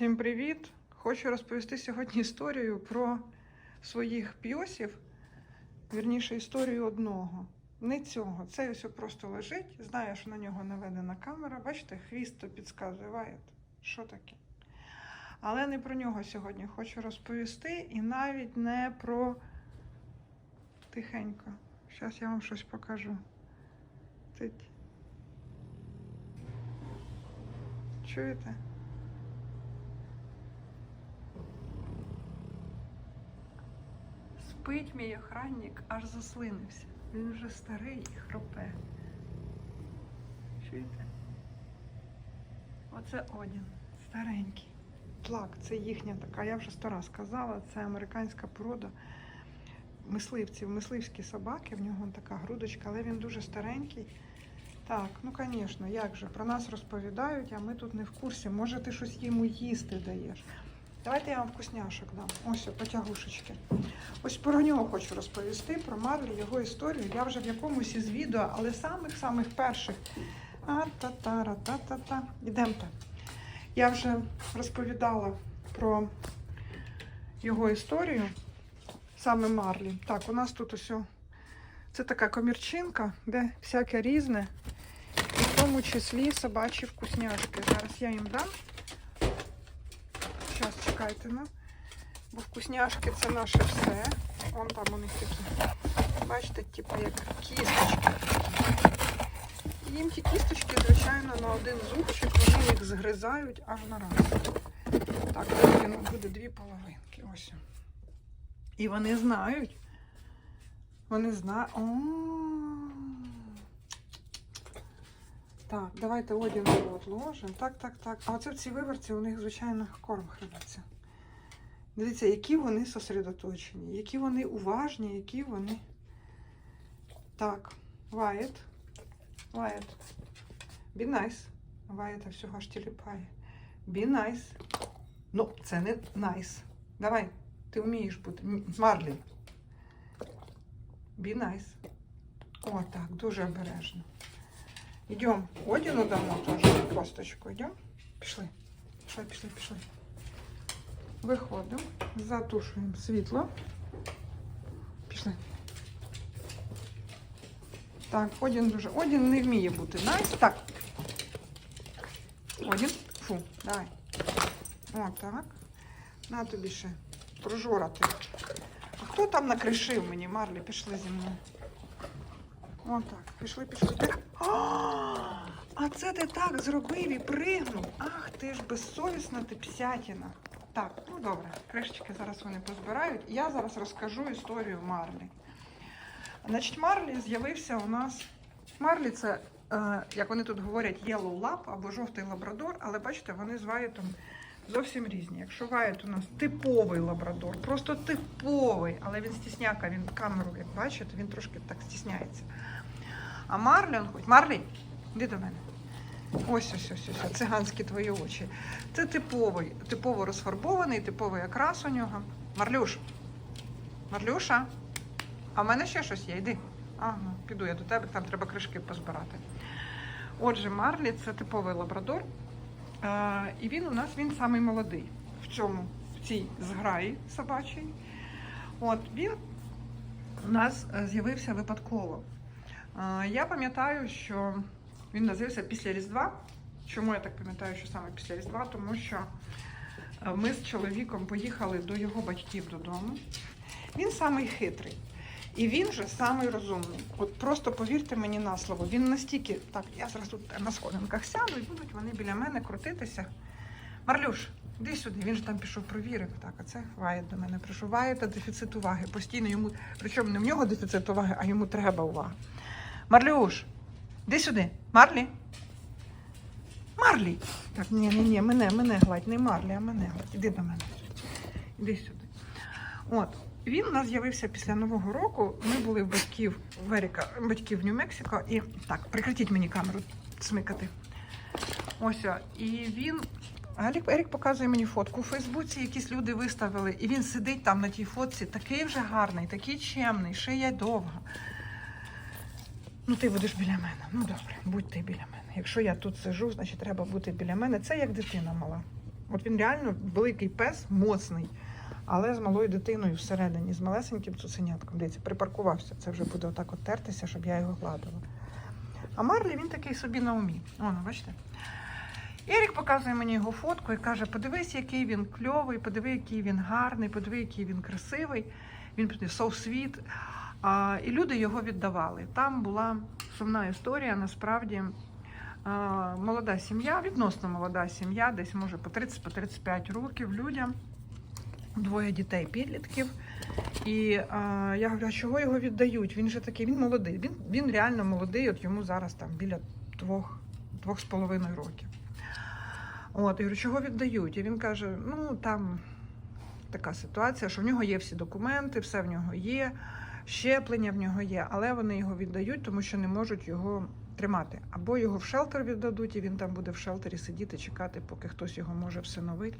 Всім привіт! Хочу розповісти сьогодні історію про своїх п'йосів, вірніше історію одного. Не цього. Цей ось просто лежить. Знаю, що на нього наведена камера. Бачите, хвіст то підказує. Що таке? Але не про нього сьогодні хочу розповісти і навіть не про тихенько. Зараз я вам щось покажу. Тить. Чуєте? Спить мій охранник, аж заслинився. Він вже старий і хропе. Чуєте? Оце Одін, старенький. Плак, це їхня така, я вже сто раз казала, це американська порода мисливців, мисливські собаки, в нього така грудочка, але він дуже старенький. Так, ну звісно, як же, про нас розповідають, а ми тут не в курсі. Може, ти щось йому їсти даєш. Давайте я вам вкусняшок дам. Ось, потягушечки. Ось про нього хочу розповісти, про Марлі, його історію. Я вже в якомусь із відео, але самих-самих перших. А та та ра та та та Ідемте. Я вже розповідала про його історію, саме Марлі. Так, у нас тут ось. Це така комірчинка, де всяке різне, і в тому числі собачі вкусняшки. Зараз я їм дам. Чекайте, ну. Бо вкусняшки це наше все. Вон там у них такі. Бачите, типу як кісточки. І Їм ті кісточки, звичайно, на один зубчик, вони їх згризають аж на раз. Так, він буде дві половинки. Ось. І вони знають. Вони знають. О. Так, давайте одяг отложимо. Так, так, так. А оце в цій виверці у них, звичайно, корм храниться. Дивіться, які вони сосредоточені, які вони уважні, які вони. Так, Вайт. Вайт. Be nice. Вайта всього аж тіліпає. Be nice. Ну, це не nice. Давай, ти вмієш бути. Марлі. Be nice. О, так, дуже обережно. Йдемо. Одіну дамо теж косточку. Йдемо. Пішли. Пішли, пішли, пішли. Виходимо, затушуємо світло. Пішли. Так, Одін дуже. Одін не вміє бути. Найс. Так. Одін. Фу, давай. О, так. На тобі ще. Прожорати. А хто там накришив мені, Марлі? Пішли зі мною. О, так. Пішли, пішли. А, А це ти так зробив і пригнув. Ах, ти ж безсовісна ти псятіна. Так, ну добре, кришечки зараз вони позбирають. Я зараз розкажу історію Марлі. Значить, Марлі з'явився у нас. Марлі це, е, як вони тут говорять, Yellow Lab або жовтий лабрадор, але бачите, вони з Ваєтом зовсім різні. Якщо Ваєт у нас типовий лабрадор, просто типовий, але він стісняка, він камеру, як бачите, він трошки так стісняється. А Марлі, хоч. Марлі, іди до мене. Ось ось ось ось, циганські твої очі. Це типовий, типово розфарбований, типовий окрас у нього. Марлюш. Марлюша. А в мене ще щось є, йди. Ага, піду я до тебе, там треба кришки позбирати. Отже, Марлі це типовий лабрадор. А, і він у нас він самий молодий в цьому, в цій зграї собачій. От він у нас е, з'явився випадково. А, Я пам'ятаю, що він назився після Різдва. Чому я так пам'ятаю, що саме після Різдва? Тому що е, ми з чоловіком поїхали до його батьків додому. Він самий хитрий. І він же самий розумний. От просто повірте мені на слово, він настільки. Так, я зараз тут на сходинках сяду і будуть вони біля мене крутитися. Марлюш, іди сюди, він же там пішов провірив. Так, а це Ваєт до мене прийшов. Ваєта дефіцит уваги. Постійно йому, причому не в нього дефіцит уваги, а йому треба увага. Марлюш, іди сюди. Марлі. Марлі. Так, ні, ні, ні, мене, мене гладь, не Марлі, а мене гладь. Іди до мене. Іди сюди. От. Він у нас з'явився після Нового року. Ми були в батьків в Еріка, батьків Нью-Мексико. І так, прикритіть мені камеру смикати. Ось. І він. Ерік, Ерік показує мені фотку у Фейсбуці, якісь люди виставили, і він сидить там на тій фотці, такий вже гарний, такий чемний, шия довга. Ну, ти будеш біля мене. Ну добре, будь ти біля мене. Якщо я тут сижу, значить треба бути біля мене. Це як дитина мала. От він реально великий пес, моцний, але з малою дитиною всередині, з малесеньким цуценятком. Дивіться, припаркувався. Це вже буде отак от тертися, щоб я його гладила. А Марлі він такий собі на умі. Воно, бачите? Ерік показує мені його фотку і каже: подивись, який він кльовий, подиви, який він гарний, подиви, який він красивий. Він so sweet. І люди його віддавали. Там була сумна історія, насправді. Молода сім'я, відносно молода сім'я, десь може по 30-35 років людям, двоє дітей, підлітків. І а, я говорю, а чого його віддають? Він же такий, він молодий. Він, він реально молодий, от йому зараз там біля двох, двох з половиною років. От, я говорю, чого віддають? І він каже: ну там така ситуація, що в нього є всі документи, все в нього є, щеплення в нього є, але вони його віддають, тому що не можуть його тримати. Або його в шелтер віддадуть, і він там буде в шелтері сидіти, чекати, поки хтось його може всиновити.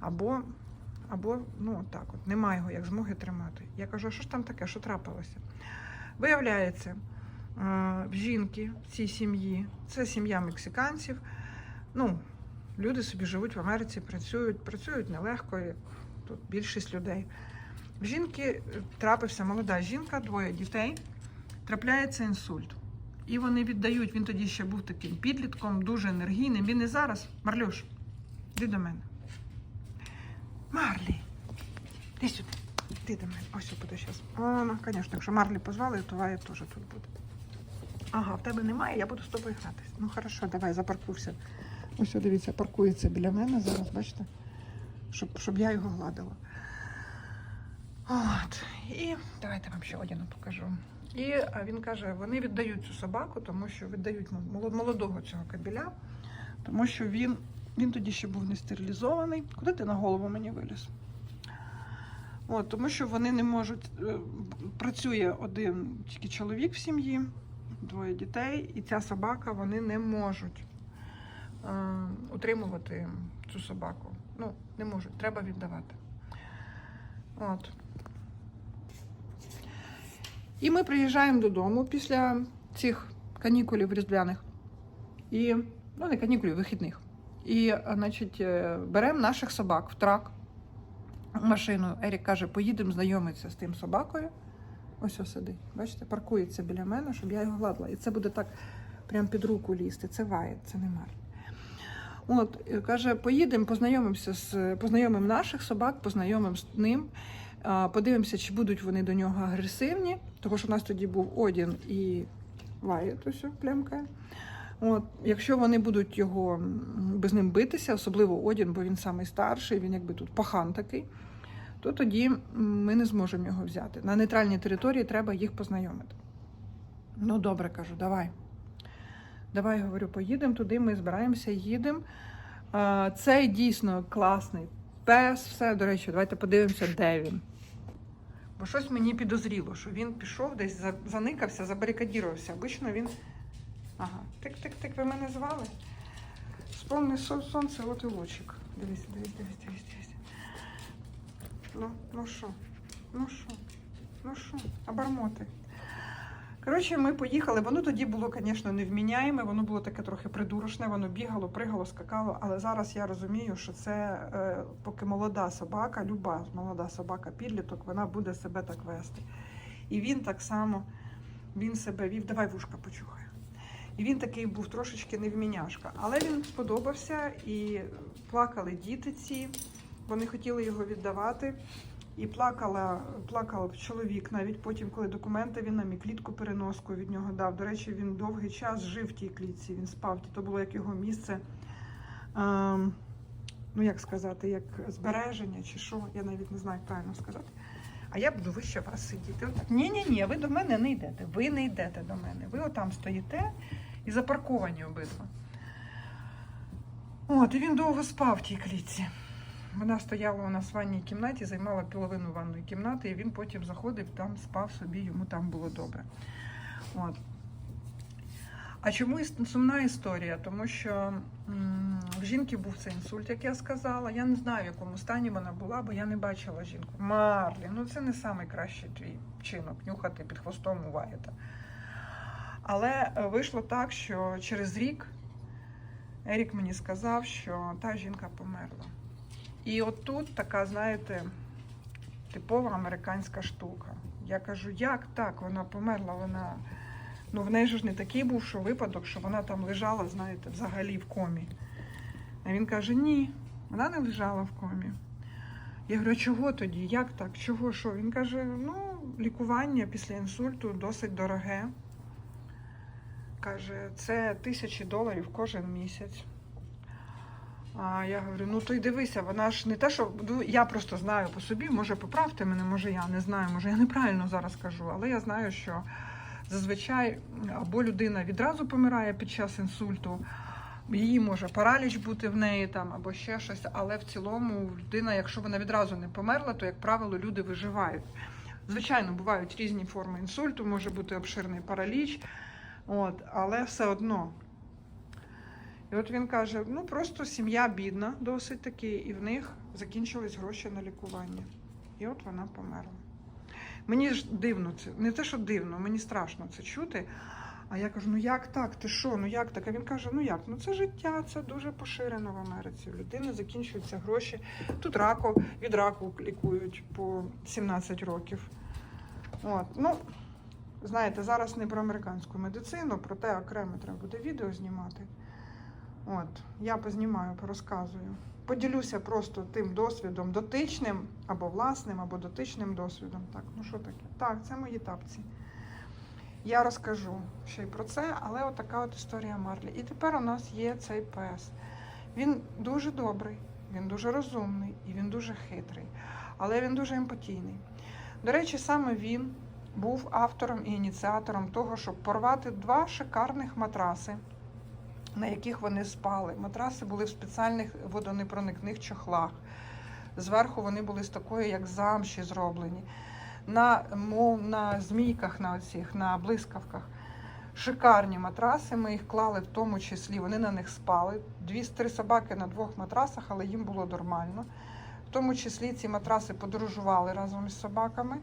Або, або ну так от, немає його як змоги тримати. Я кажу, а що ж там таке, що трапилося? Виявляється, е, в жінки в цій сім'ї, це сім'я мексиканців. Ну, люди собі живуть в Америці, працюють, працюють нелегко, тут більшість людей. Жінки е, трапився молода жінка, двоє дітей, трапляється інсульт. І вони віддають, він тоді ще був таким підлітком, дуже енергійним. Він і зараз. Марлюш, йди до мене. Марлі, іди сюди. Іди до мене. Ось буде зараз. О, ну, звісно, якщо Марлі позвали, то Вая теж тут буде. Ага, в тебе немає, я буду з тобою гратись. Ну хорошо, давай, запаркуйся. Ось, дивіться, паркується біля мене зараз, бачите? Щоб, щоб я його гладила. От. І давайте вам ще одягу покажу. І він каже, вони віддають цю собаку, тому що віддають молодого цього кабеля, тому що він, він тоді ще був не стерилізований. Куди ти на голову мені виліз? От, тому що вони не можуть. е, Працює один тільки чоловік в сім'ї, двоє дітей, і ця собака вони не можуть е, утримувати цю собаку. Ну, не можуть, треба віддавати. От. І ми приїжджаємо додому після цих канікулів різдвяних. І, ну, не канікулів, вихідних. І, значить, е, беремо наших собак в трак, в машину. Ерік каже, поїдемо знайомитися з тим собакою. Ось ось сидить. Бачите, паркується біля мене, щоб я його гладила. І це буде так прям під руку лізти. Це ває, це не Марк. От, каже, поїдемо, познайомимося з познайомимо наших собак, познайомимо з ним. Подивимося, чи будуть вони до нього агресивні, тому що у нас тоді був Одін і Вайт, ось плямка. От, якщо вони будуть його без ним битися, особливо Одін, бо він самий старший, він якби тут пахан такий, то тоді ми не зможемо його взяти. На нейтральній території треба їх познайомити. Ну, добре, кажу, давай. Давай, говорю, поїдемо туди, ми збираємося, їдемо. А, Цей дійсно класний пес, все, до речі, давайте подивимося, де він. Бо щось мені підозріло, що він пішов десь, заникався, забарикадірувався. Обично він. Ага, тик-тик-тик, ви мене звали? Сповне сонце, от і лучик. Дивись, дивись, дивись, дивись, дивись. Ну, ну що? Ну що? Ну що? Обормоти. Коротше, ми поїхали. Воно тоді було, звісно, невміняєме, воно було таке трохи придурочне, воно бігало, пригало, скакало. Але зараз я розумію, що це е, поки молода собака, люба молода собака, підліток, вона буде себе так вести. І він так само він себе вів. Давай вушка почухай. І він такий був трошечки невміняшка. Але він сподобався і плакали діти ці, вони хотіли його віддавати. І плакала, плакав чоловік навіть потім, коли документи він нам і клітку переноску від нього дав. До речі, він довгий час жив в тій клітці, він спав. То було як його місце, ем, ну як сказати, як збереження чи що, я навіть не знаю, як правильно сказати. А я буду вище вас сидіти. Ні, ні, ні, ви до мене не йдете. Ви не йдете до мене. Ви отам стоїте і запарковані обидва. От, і він довго спав в тій клітці. Вона стояла у нас в ванній кімнаті, займала половину ванної кімнати, і він потім заходив, там спав собі, йому там було добре. От. А чому сумна історія? Тому що в жінки був цей інсульт, як я сказала. Я не знаю, в якому стані вона була, бо я не бачила жінку. Марлі, ну це не найкращий твій вчинок, нюхати під хвостом у. Але е, вийшло так, що через рік Ерік мені сказав, що та жінка померла. І от тут така, знаєте, типова американська штука. Я кажу, як так? Вона померла, вона. Ну, в неї ж не такий був, що випадок, що вона там лежала, знаєте, взагалі в комі. А він каже: ні, вона не лежала в комі. Я говорю, а чого тоді? Як так? Чого? Що? Він каже: ну, лікування після інсульту досить дороге. Каже, це тисячі доларів кожен місяць. А я говорю, ну то й дивися, вона ж не те, що ну, я просто знаю по собі, може поправте мене, може я не знаю, може я неправильно зараз кажу, але я знаю, що зазвичай або людина відразу помирає під час інсульту, її може параліч бути в неї там, або ще щось, але в цілому людина, якщо вона відразу не померла, то, як правило, люди виживають. Звичайно, бувають різні форми інсульту, може бути обширний параліч, от, але все одно. І от він каже: ну просто сім'я бідна, досить таки, і в них закінчились гроші на лікування. І от вона померла. Мені ж дивно це, не те, що дивно, мені страшно це чути. А я кажу: ну як так? Ти що? Ну як так? А він каже: ну як? Ну це життя, це дуже поширено в Америці. У людини закінчуються гроші. Тут раку, від раку лікують по 17 років. От, ну, знаєте, зараз не про американську медицину, проте окремо треба буде відео знімати. От, я познімаю, порозказую. Поділюся просто тим досвідом дотичним, або власним, або дотичним досвідом. Так, ну що таке? Так, це мої тапці. Я розкажу ще й про це, але отака от історія Марлі. І тепер у нас є цей пес. Він дуже добрий, він дуже розумний і він дуже хитрий, але він дуже емпатійний. До речі, саме він був автором і ініціатором того, щоб порвати два шикарних матраси на яких вони спали. Матраси були в спеціальних водонепроникних чохлах. Зверху вони були з такої, як замші зроблені. На, мов, на змійках, на оцих, на блискавках. Шикарні матраси. Ми їх клали в тому числі. Вони на них спали. Дві три собаки на двох матрасах, але їм було нормально. В тому числі ці матраси подорожували разом із собаками.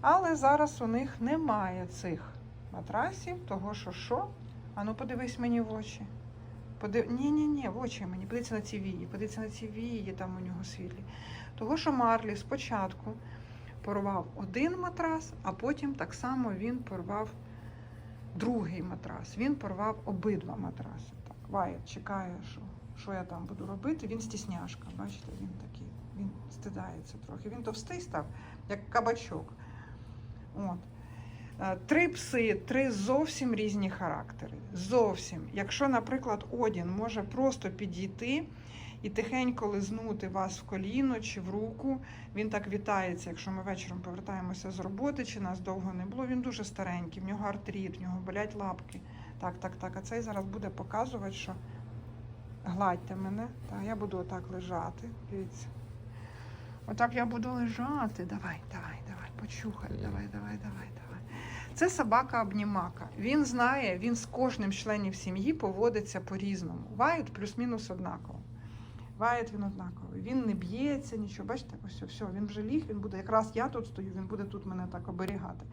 Але зараз у них немає цих матрасів, того що що? Ану, подивись мені в очі. Подив... Ні, ні, ні, в очі мені. Подивіться на ці вії, подивіться на ці вії, там у нього світлі. Того, що Марлі спочатку порвав один матрас, а потім так само він порвав другий матрас. Він порвав обидва матраси. Так, Вайт чекає, що, що я там буду робити. Він стісняшка, бачите, він такий, він стидається трохи. Він товстий став, як кабачок. От. Е, Три пси, три зовсім різні характери. Зовсім. Якщо, наприклад, Одін може просто підійти і тихенько лизнути вас в коліно чи в руку, він так вітається, якщо ми вечором повертаємося з роботи, чи нас довго не було. Він дуже старенький, в нього артрит, в нього болять лапки. Так, так, так. А цей зараз буде показувати, що гладьте мене. Так, я буду отак лежати. Дивіться. Отак я буду лежати. Давай, давай, давай, почухай, давай, давай, давай, давай. Це собака обнімака. Він знає, він з кожним членів сім'ї поводиться по-різному. Вайт плюс-мінус однаково. Вайт він однаковий. Він не б'ється, нічого. Бачите, ось все, він вже ліг, він буде. Якраз я тут стою, він буде тут мене так оберігати.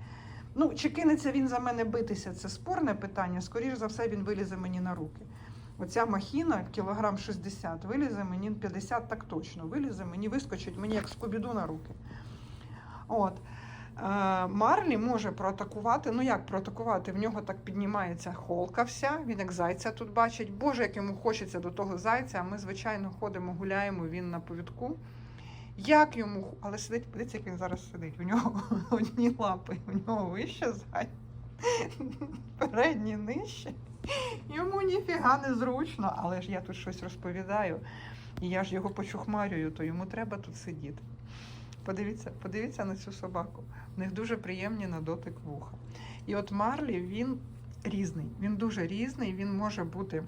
Ну, чи кинеться він за мене битися, це спорне питання. Скоріше за все, він вилізе мені на руки. Оця махіна, кілограм 60, вилізе мені 50 так точно. Вилізе мені, вискочить мені як скобіду на руки. От. Е, Марлі може проатакувати. Ну як проатакувати? В нього так піднімається холка вся, він як зайця тут бачить. Боже, як йому хочеться до того зайця, а ми, звичайно, ходимо, гуляємо, він на повідку. Як йому, але сидить, подивіться, як він зараз сидить. У нього одні лапи, у нього вище зай, передні нижче. Йому ніфіга не зручно, але ж я тут щось розповідаю, і я ж його почухмарюю, то йому треба тут сидіти. Подивіться, подивіться на цю собаку. У них дуже приємні на дотик вуха. І от Марлі він різний. Він дуже різний, він може бути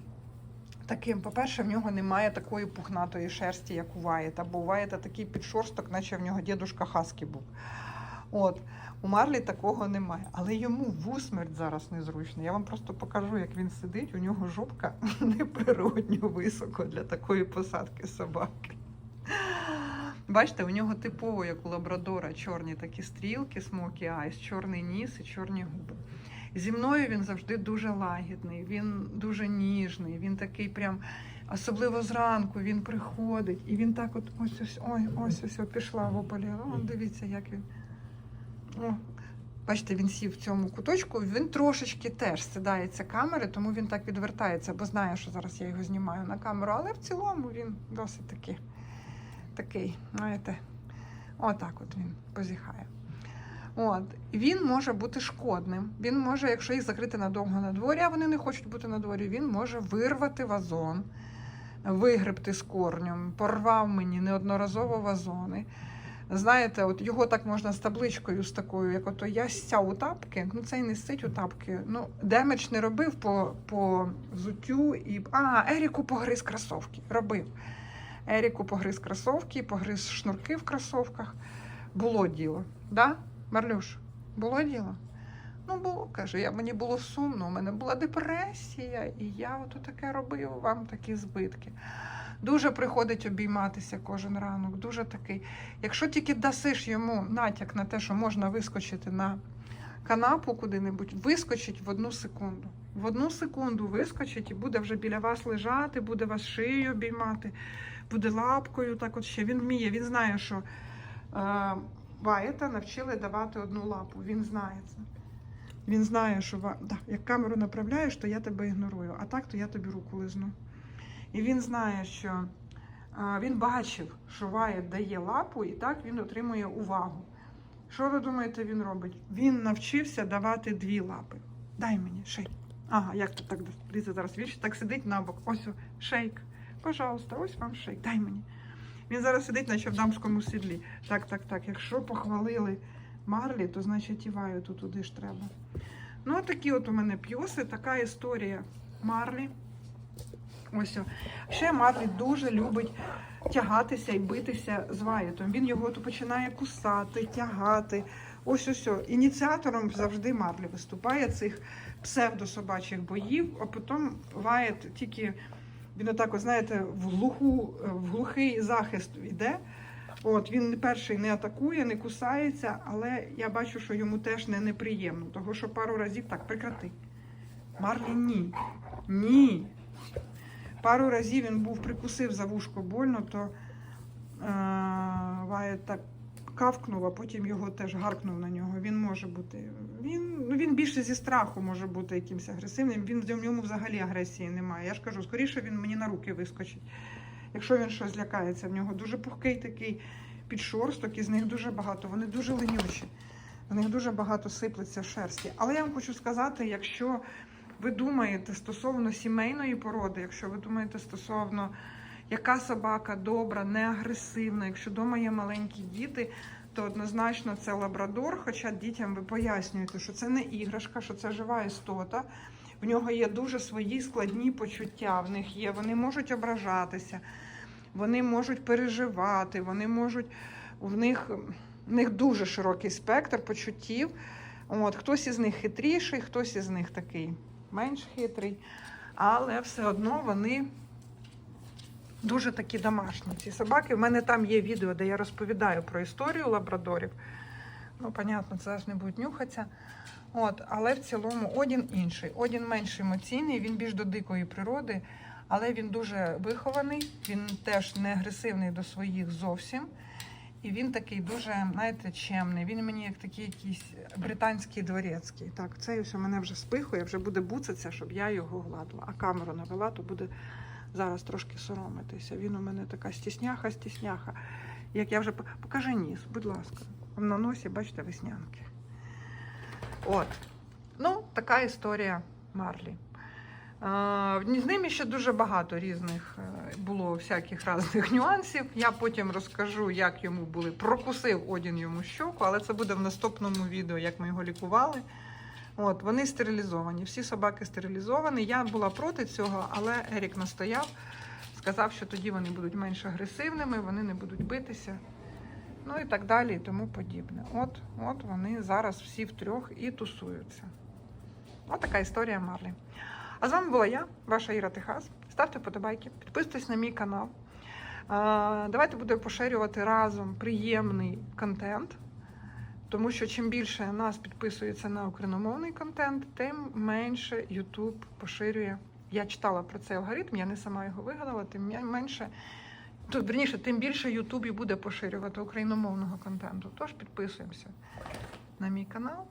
таким. По-перше, в нього немає такої пухнатої шерсті, як у Ваєта, бо у Ваєта такий підшорсток, наче в нього дідушка Хаскі був. От. У Марлі такого немає. Але йому в усмерть зараз незручно. Я вам просто покажу, як він сидить. У нього жопка неприродньо високо для такої посадки собаки. Бачите, у нього типово, як у лабрадора, чорні такі стрілки, смокі айс, чорний ніс і чорні губи. Зі мною він завжди дуже лагідний, він дуже ніжний, він такий прям, особливо зранку, він приходить і він так от ось ось ой, ось ось ось, пішла в опалі. О, дивіться, як він. О, бачите, він сів в цьому куточку, він трошечки теж сідається камери, тому він так відвертається, бо знає, що зараз я його знімаю на камеру. Але в цілому він досить таки, такий, знаєте, отак от він позіхає. От. Він може бути шкодним. Він може, якщо їх закрити надовго на дворі, а вони не хочуть бути на дворі, він може вирвати вазон, вигребти з корнем, порвав мені неодноразово вазони. Знаєте, от його так можна з табличкою, з такою, як ото я сяв у тапки, ну цей не сить у тапки. Ну, демедж не робив по, по взуттю і. А, Еріку погриз кросовки. Робив. Еріку погриз кросовки, погриз шнурки в кросовках. Було діло. Да? Марлюш, було діло? Ну, було, каже, я, мені було сумно, у мене була депресія, і я ото таке робив вам такі збитки. Дуже приходить обійматися кожен ранок, дуже такий. Якщо тільки дасиш йому натяк на те, що можна вискочити на канапу куди-небудь, вискочить в одну секунду. В одну секунду вискочить і буде вже біля вас лежати, буде вас шию обіймати, буде лапкою. Так от ще він вміє, він знає, що е, Ваєта навчили давати одну лапу. Він знає це. Він знає, що да, як камеру направляєш, то я тебе ігнорую, а так, то я тобі руку лизну. І він знає, що а, він бачив, що Ваєт дає лапу, і так він отримує увагу. Що ви думаєте, він робить? Він навчився давати дві лапи. Дай мені шейк. Ага, як тут так дивіться зараз вірш, так сидить набок. Ось о, шейк. Пожалуйста, ось вам шейк. Дай мені. Він зараз сидить, наче в дамському сідлі. Так, так, так. Якщо похвалили Марлі, то значить і Ваю тут туди ж треба. Ну, такі от у мене п'йоси, така історія Марлі. Ось. Ще Марлі дуже любить тягатися і битися з Ваєтом. Він його то починає кусати, тягати. Ось ось. Ініціатором завжди Марлі виступає цих псевдособачих боїв, а потім Ваєт тільки він отак, от, знаєте, в глуху, в глухий захист йде. От він не перший не атакує, не кусається, але я бачу, що йому теж не неприємно, того що пару разів так прекрати. Марлі ні. Ні. Пару разів він був прикусив за вушко больно, то е, Ваєт так кавкнув, а потім його теж гаркнув на нього. Він може бути. Він, ну, він більше зі страху може бути якимось агресивним. Він в ньому взагалі агресії немає. Я ж кажу, скоріше він мені на руки вискочить. Якщо він щось злякається, в нього дуже пухкий такий підшорсток, і з них дуже багато. Вони дуже ленючі. В них дуже багато сиплеться шерсті. Але я вам хочу сказати, якщо ви думаєте стосовно сімейної породи, якщо ви думаєте стосовно яка собака добра, не агресивна, якщо вдома є маленькі діти, то однозначно це лабрадор. Хоча дітям ви пояснюєте, що це не іграшка, що це жива істота. В нього є дуже свої складні почуття. В них є, вони можуть ображатися, вони можуть переживати, вони можуть в них, в них дуже широкий спектр почуттів. От, хтось із них хитріший, хтось із них такий менш хитрий, але все одно вони дуже такі домашні. Ці собаки. В мене там є відео, де я розповідаю про історію лабрадорів. Ну, понятно, це ж не будуть нюхатися. От, але в цілому Одін інший. Одін менш емоційний, він більш до дикої природи, але він дуже вихований, він теж не агресивний до своїх зовсім. І він такий дуже, знаєте, чемний. Він мені як такий якийсь британський дворецький. Так, ось у мене вже спихує, вже буде буцатися, щоб я його гладила. А камеру навела, то буде зараз трошки соромитися. Він у мене така стісняха, стісняха. Як я вже покажи ніс, будь ласка. На носі, бачите, веснянки. От. Ну, така історія Марлі. З ними ще дуже багато різних е, було всяких різних нюансів. Я потім розкажу, як йому були. Прокусив Одін йому щоку, але це буде в наступному відео, як ми його лікували. От, вони стерилізовані. Всі собаки стерилізовані. Я була проти цього, але Ерік настояв, сказав, що тоді вони будуть менш агресивними, вони не будуть битися. Ну і так далі, і тому подібне. От, от вони зараз всі втрьох і тусуються. От така історія Марлі. А з вами була я, ваша Іра Техас. Ставте подобайки, підписуйтесь на мій канал. Давайте будемо поширювати разом приємний контент. Тому що чим більше нас підписується на україномовний контент, тим менше YouTube поширює. Я читала про цей алгоритм, я не сама його вигадала, тим менше. Тут верніше, тим більше Ютубі буде поширювати україномовного контенту. Тож підписуємося на мій канал.